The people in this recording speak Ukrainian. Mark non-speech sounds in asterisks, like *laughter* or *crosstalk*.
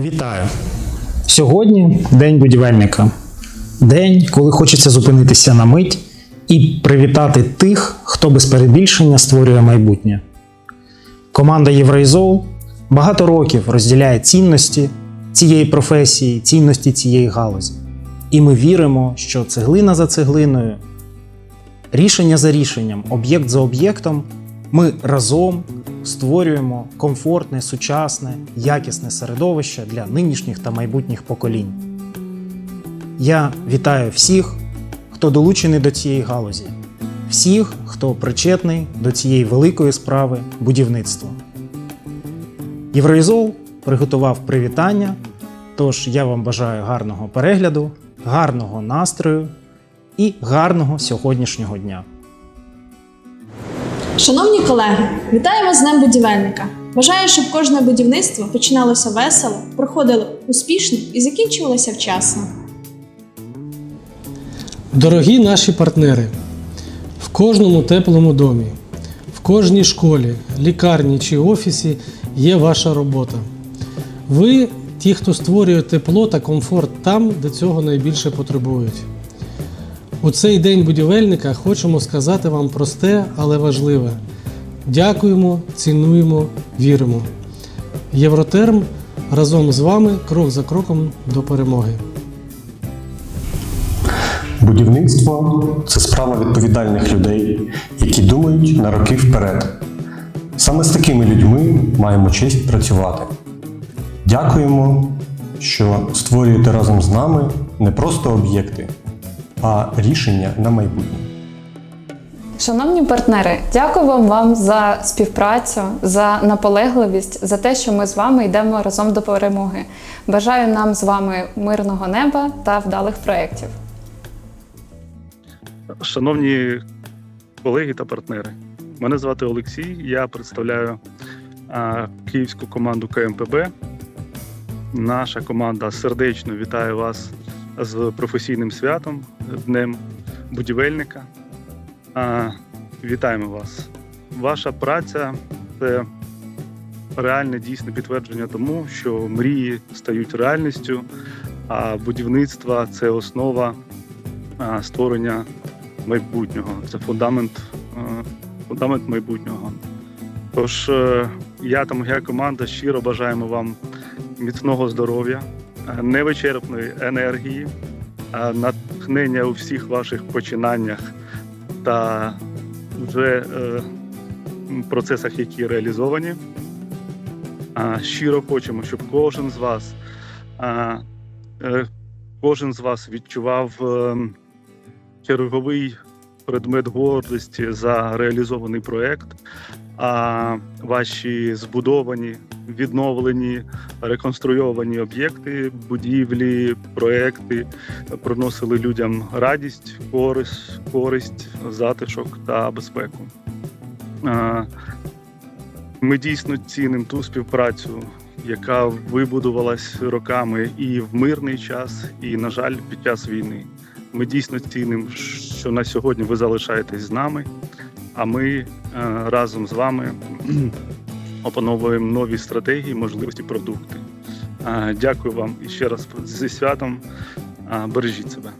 Вітаю! Сьогодні День будівельника. День, коли хочеться зупинитися на мить і привітати тих, хто без перебільшення створює майбутнє. Команда Євроізол багато років розділяє цінності цієї професії, цінності цієї галузі. І ми віримо, що цеглина за цеглиною, рішення за рішенням, об'єкт за об'єктом, ми разом створюємо комфортне, сучасне, якісне середовище для нинішніх та майбутніх поколінь. Я вітаю всіх, хто долучений до цієї галузі, всіх, хто причетний до цієї великої справи будівництва. Євроізол приготував привітання, тож я вам бажаю гарного перегляду, гарного настрою і гарного сьогоднішнього дня. Шановні колеги, вітаємо з Днем будівельника. Бажаю, щоб кожне будівництво починалося весело, проходило успішно і закінчувалося вчасно. Дорогі наші партнери, в кожному теплому домі, в кожній школі, лікарні чи офісі є ваша робота. Ви ті, хто створює тепло та комфорт там, де цього найбільше потребують. У цей день будівельника хочемо сказати вам просте, але важливе. Дякуємо, цінуємо, віримо. Євротерм разом з вами крок за кроком до перемоги. Будівництво це справа відповідальних людей, які думають на роки вперед. Саме з такими людьми маємо честь працювати. Дякуємо, що створюєте разом з нами не просто об'єкти, а рішення на майбутнє. Шановні партнери, дякую вам за співпрацю, за наполегливість, за те, що ми з вами йдемо разом до перемоги. Бажаю нам з вами мирного неба та вдалих проєктів. Шановні колеги та партнери, мене звати Олексій. Я представляю а, київську команду КМПБ. Наша команда сердечно вітає вас з професійним святом, Днем будівельника. Вітаємо вас. Ваша праця це реальне дійсне підтвердження тому, що мрії стають реальністю, а будівництво це основа створення майбутнього. Це фундамент, фундамент майбутнього. Тож е, я та моя команда щиро бажаємо вам міцного здоров'я, невичерпної енергії, натхнення у всіх ваших починаннях та вже е, процесах, які реалізовані. Щиро хочемо, щоб кожен з вас, е, кожен з вас відчував. е, черговий предмет гордості за реалізований проект. А ваші збудовані, відновлені, реконструйовані об'єкти, будівлі, проекти приносили людям радість, користь, користь, затишок та безпеку. Ми дійсно цінимо ту співпрацю, яка вибудувалась роками і в мирний час, і, на жаль, під час війни. Ми дійсно цінимо, що на сьогодні ви залишаєтесь з нами, а ми е, разом з вами *clears throat* опановуємо нові стратегії, можливості, продукти. Е, Дякую вам і ще раз зі святом. Е, Бережіть себе.